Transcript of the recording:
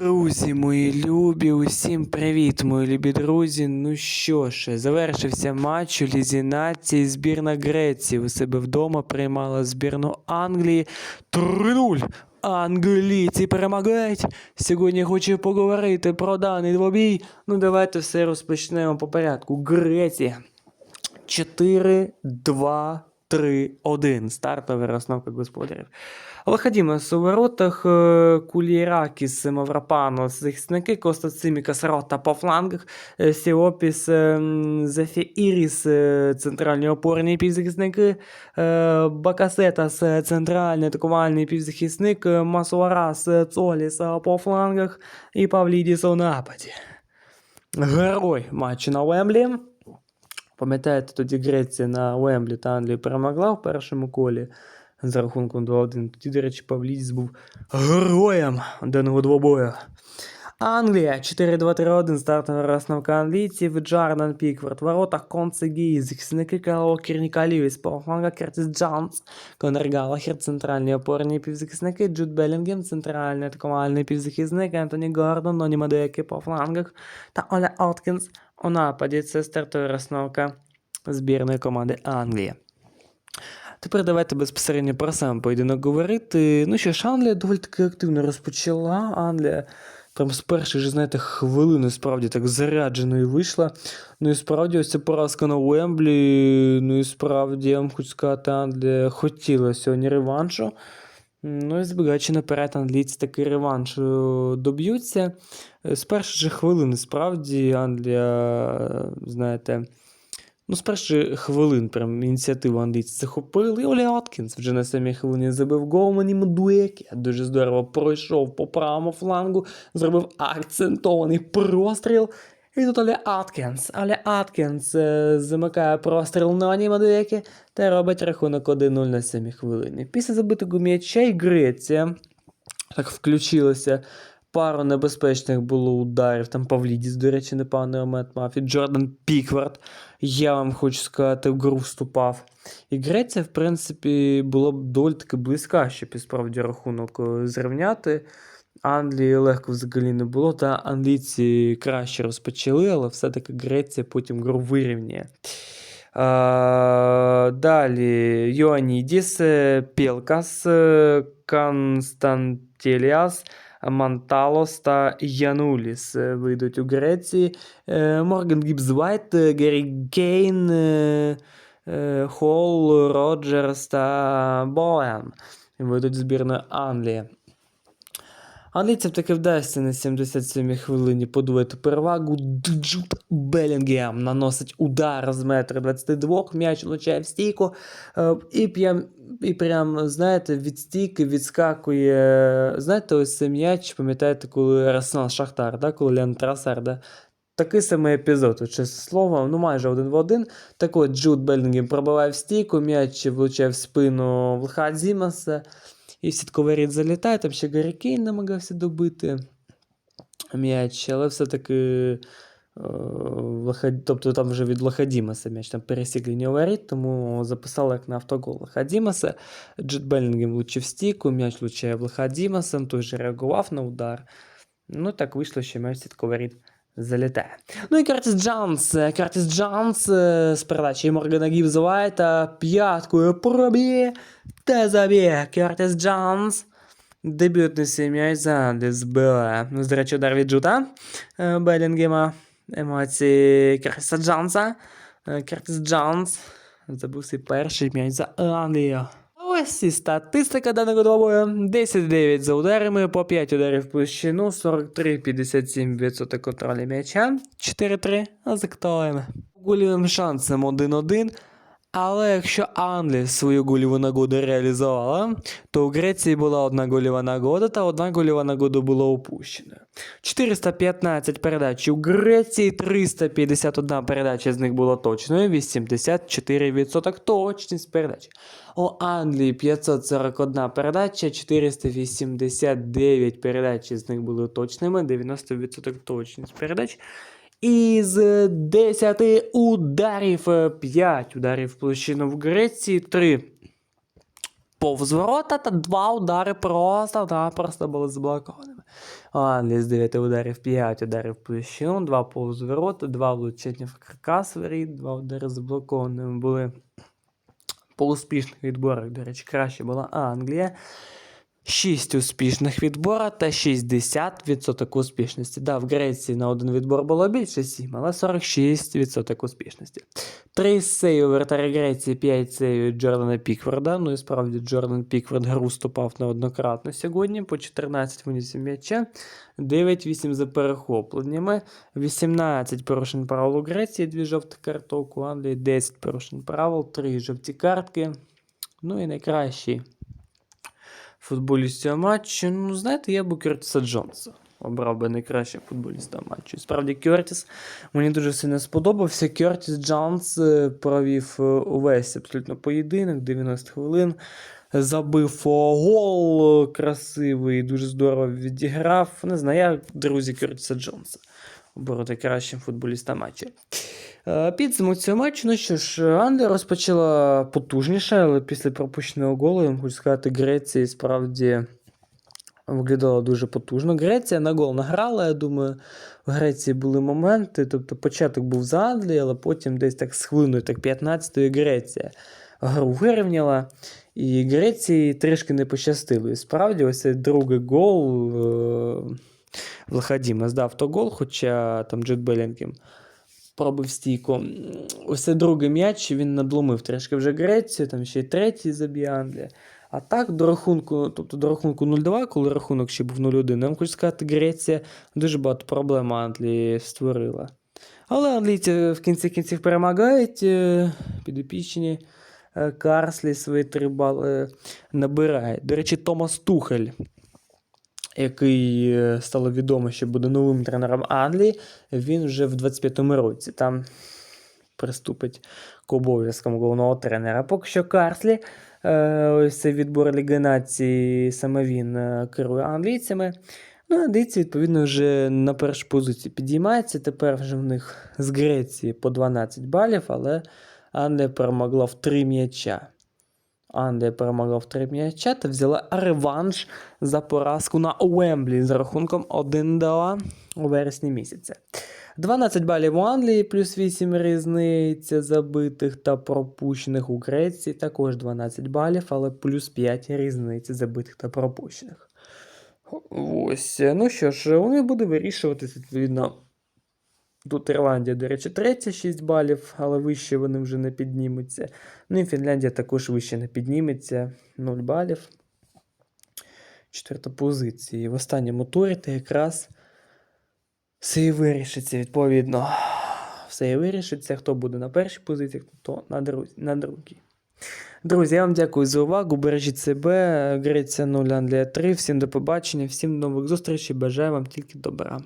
Друзі, мої любі, усім привіт, мої любі друзі. Ну що ж, завершився матч у Лізі нації. Збірна Греції у себе вдома приймала збірну Англії 3-0. Англійці перемагають. Сьогодні хочу поговорити про даний двобій. Ну давайте все розпочнемо по порядку. Греція. 4, 2, 3, 1. Стартова розстановка господарів. Лоходімос у воротах, е, Куліракіс, Маврапанос, захисники, Коста Цимікас, Рота по флангах, е, Сіопіс, е, е, центральні опорні півзахисники, Бакасетас, центральний атакувальний півзахисник, Масуарас, Цоліс по флангах і Павлідіс у нападі. Герой матчу на Вемблі. Пам'ятаєте, тоді Греція на Уемблі та Англії перемогла в першому колі за рахунком 2-1. Тоді, до речі, Павліс був героєм даного двобою. Англія 4-2-3-1, стартова розстановка англійців, Джардан Пікфорд, в воротах Концегі, захисники Карло Кірнікалівіс, по флангах Кертіс Джанс, Конор Галахер, центральні опорні півзахисники, Джуд Белінгем, центральний атакувальний півзахисник, Ентоні Гордон, Ноні Мадеки по флангах та Оля Откінс у нападі. Це стартова розстановка збірної команди Англії. Тепер давайте безпосередньо про сам поєдинок говорити. Ну що ж, Англія доволі таки активно розпочала. Англія прям з перших же, знаєте, хвилини справді так зарядженою вийшла. Ну і справді ось ця поразка на Уемблі. Ну і справді, я вам хочу сказати, Англія хотіла сьогодні реваншу. Ну і збігаючи наперед, англійці такий реванш доб'ються. З перших же хвилин, справді, Англія, знаєте, ну, з перших хвилин прям ініціативу англійці захопили. І Олі Аткінс вже на самій хвилині забив гол мені Мдуекі. Дуже здорово пройшов по правому флангу, зробив акцентований простріл. І тут Олі Аткінс. Олі Аткінс е, замикає простріл на Мадуекі та робить рахунок 1-0 на самій хвилині. Після забитого м'яча і Греція так включилася. Пару небезпечних було ударів. Там Павлідіс, до речі, непоганий момент мав. І Джордан Піквард, я вам хочу сказати, в гру вступав. І Греція, в принципі, була б доволі таки близька, щоб і справді рахунок е, зрівняти. Англії легко взагалі не було, та англійці краще розпочали, але все-таки Греція потім гру вирівнює. А, далі Йоанідіс, Пелкас, е, Константеліас, Манталос та Януліс е, вийдуть у Греції. Е, Морган Гібс Вайт, е, Гері Кейн, Холл, Роджерс та Боен вийдуть збірної Англії. Англійцям таки вдасться на 77-й хвилині подвоїти перевагу. Джуд Белінгем наносить удар з метра 22, м'яч влучає в стійку. е, І прям, і прям, знаєте, від стійки відскакує. Знаєте, ось цей м'яч, пам'ятаєте, коли Арсенал Шахтар, да? коли Леон Трасер, да? Такий самий епізод, чесне слово, ну майже один в один. Так от Джуд Белінгем пробиває в стійку, м'яч влучає в спину Влха Дімаса. І в сітковий рід залітає, там ще Гаррі Кейн намагався добити м'яч, але все-таки. е, Тобто там вже від Лохадімаса м'яч там пересік лінію воріт, тому записали як на автогол Лохадімаса. Джет Белінгем влучив стійку, м'яч влучає в Лохадімаса, той же реагував на удар. Ну так вийшло, що м'яч сітковий рід залітає. Ну і Кертіс Джанс. Е, Кертіс Джанс е, з передачі Моргана Гібза п'яткою проб'є та заб'є Кертіс Джанс. Дебютний свій м'яч за Англію збила. Ну, З речі, удар від Джута е, Белінгема. Емоції Кертіса Джанса. Е, Кертіс Джанс забив свій перший м'яч за Англію. Ось і статистика даного двобою. 10-9 за ударами, по 5 ударів площину, 43-57% контролю м'яча, 4-3 за актуальними. Гольовим шансом 1-1. Але якщо Англія свою гольову нагоду реалізувала, то у Греції була одна гольова нагода та одна гольова нагода була упущена. 415 передач у Греції, 351 передача з них була точною, 84% точність передач. У Англії 541 передача, 489 передач з них були точними, 90% точність передач. Із 10 ударів 5 ударів в площину в Греції, 3 повз ворота та 2 удари просто-напросто були заблокованими. Англія з 9 ударів 5 ударів в площину, 2 повз ворота, 2 влучення в каркас воріт, 2 удари заблокованими були по успішних відборах, до речі, краще була Англія. 6 успішних відбора та 60% успішності. Да, в Греції на один відбор було більше 7, але 46% успішності. 3 сейви вратаря Греції, 5 сейвів Джордана Пікфорда. Ну і справді Джордан Пікфорд гру ступав неоднократно сьогодні, по 14 винісів м'яча, 9-8 за перехопленнями, 18 порушень правил у Греції, 2 жовті карток, у Англії 10 порушень правил, 3 жовті картки. Ну і найкращий футболіст цього матчу. Ну, знаєте, я б Кертіса Джонса. Обрав би найкращим футболістом матчу. Справді, Кертіс мені дуже сильно сподобався. Кертіс Джонс е, провів е, увесь абсолютно поєдинок, 90 хвилин. Забив о, гол е, красивий, дуже здорово відіграв. Не знаю, я друзі Кертіса Джонса. Оберу найкращим футболістом матчу. Е, Підсумок цього матчу, ну що ж, Англія розпочала потужніше, але після пропущеного голу, я хочу сказати, Греція справді виглядала дуже потужно. Греція на гол награла, я думаю, в Греції були моменти. Тобто початок був за Англією, але потім десь так з хвилиною, так 15-ї Греція гру вирівняла. І Греції трішки не пощастило. І справді, ось цей другий гол е- Лахадіма здав то гол, хоча там Джет Белінгем пробив стійку. Ось другий м'яч він надломив трішки вже Грецію, там ще й третій заб'є Англія. А так, до рахунку, тобто до рахунку 0-2, коли рахунок ще був 0-1, я вам хочу сказати, Греція дуже багато проблем Англії створила. Але англійці в кінці кінців перемагають е, підопічні. е, Карслі свої три бали набирає. До речі, Томас Тухель, який е, стало відомо, що буде новим тренером Англії, він вже в 25-му році там приступить к обов'язкам головного тренера. Поки що Карслі, е, ось цей відбор Ліги Нації, саме він е, керує англійцями. Ну, англійці, відповідно, вже на першу позицію підіймаються. Тепер вже в них з Греції по 12 балів, але Англія перемогла в 3 м'яча. Англія перемогла в 3 м'яча та взяла реванш за поразку на Уемблі з рахунком 1-2 у вересні місяця. 12 балів у Англії, плюс 8 різниця забитих та пропущених у Греції, також 12 балів, але плюс 5 різниці забитих та пропущених. Ось, ну що ж, вони буде вирішуватися, відповідно. Тут Ірландія, до речі, третя 6 балів, але вище вони вже не піднімуться. Ну і Фінляндія також вище не підніметься 0 балів. Четверта позиція. І в останньому турі та якраз все і вирішиться, відповідно. Все і вирішиться, хто буде на першій позиції, хто на, друг... на другій. Друзі, я вам дякую за увагу. Бережіть себе. Греція 0, Англія 3. Всім до побачення, всім нових зустрічей. Бажаю вам тільки добра.